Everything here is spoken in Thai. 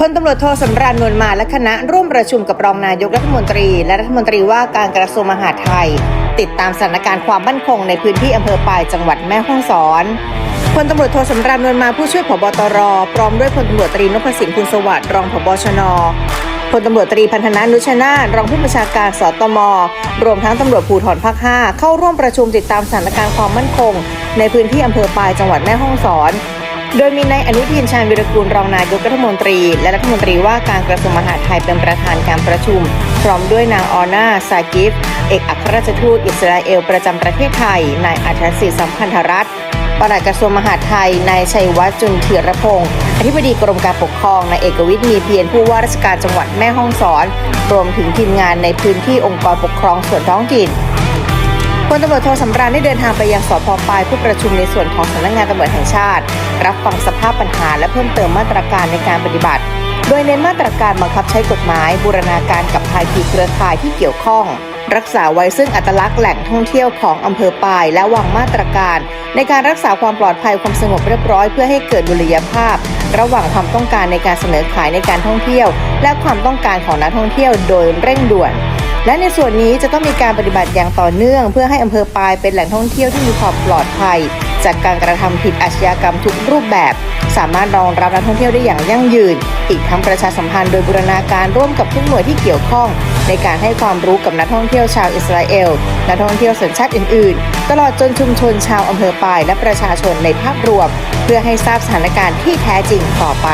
พลตำรวจโทสำราญนวลมาและคณะร่วมประชุมกับรองนายกรัฐมนตรี และรัฐมนตรีว่าการกระทรวงมหาดไทย ติดตามสถานการณ์ความมั่นคงในพื้นที่อำเภอปายจังหวัดแม่ฮ่องสอนพลตำรวจโทสำราญนวลมาผู้ช่วยผบตรพร้อมด้วยพลตำรวจตรีนพสินคุณสวัสดิ์รองผบชนพลตำรวจตรีพันธนานุชนาถรองผู้บัญชาการสตม รวมทั้งตำรวจภูธรภาค 5 เข้าร่วมประชุมติดตามสถานการณ์ความมั่นคง ในพื้นที่อำเภอปายจังหวัดแม่ฮ่องสอน โดยมีนายอนุทินชาญวิรกูลรองนายกรัฐมนตรี และรัฐมนตรีว่าการกระทรวงมหาดไทยเป็นประธานการประชุม พร้อมด้วยนางออนาซากิฟ เอกอัครราชทูตอิสราเอลประจำประเทศไทย นายอัธศิษย์สัมพันธรัตน์ปลัดกระทรวงมหาดไทย นายชัยวัฒน์จุนเทียรพงศ์อธิบดีกรมการปกครอง นายเอกวิทย์มีเพียรผู้ว่าราชการจังหวัดแม่ฮ่องสอน รวมถึงทีมงานในพื้นที่องค์กรปกครองส่วนท้องถิ่น พลตำรวจโทสำราญได้เดินทางไปยังสพปลายเพื่อประชุมในส่วนของสำนักงานตำรวจแห่งชาติ รับฟังสภาพปัญหาและเพิ่มเติมมาตรการในการปฏิบัติ โดยเน้นมาตรการบังคับใช้กฎหมาย บูรณาการกับภาคีเครือข่ายที่เกี่ยวข้อง รักษาไว้ซึ่งอัตลักษณ์แหล่งท่องเที่ยวของอำเภอปาย และวางมาตรการ ในการรักษาความปลอดภัยความสงบเรียบร้อยเพื่อให้เกิดดุลยภาพ ระหว่างความต้องการในการเสนอขายในการท่องเที่ยว และความต้องการของนักท่องเที่ยวโดยเร่งด่วน และในส่วนนี้จะต้องมีการปฏิบัติอย่างต่อเนื่อง เพื่อให้อำเภอปายเป็นแหล่งท่องเที่ยวที่มีความปลอดภัย จากการกระทำผิดอาชญากรรมทุกรูปแบบ สามารถรองรับนักท่องเที่ยวได้อย่างยั่งยืน อีกทั้งประชาสัมพันธ์โดยบูรณาการร่วมกับทุกหน่วยที่เกี่ยวข้อง ในการให้ความรู้กับนักท่องเที่ยวชาวอิสราเอลนักท่องเที่ยวสัญชาติอื่น ๆ ตลอดจนชุมชนชาวอำเภอปายและประชาชนในภาพรวม เพื่อให้ทราบสถานการณ์ที่แท้จริงต่อไป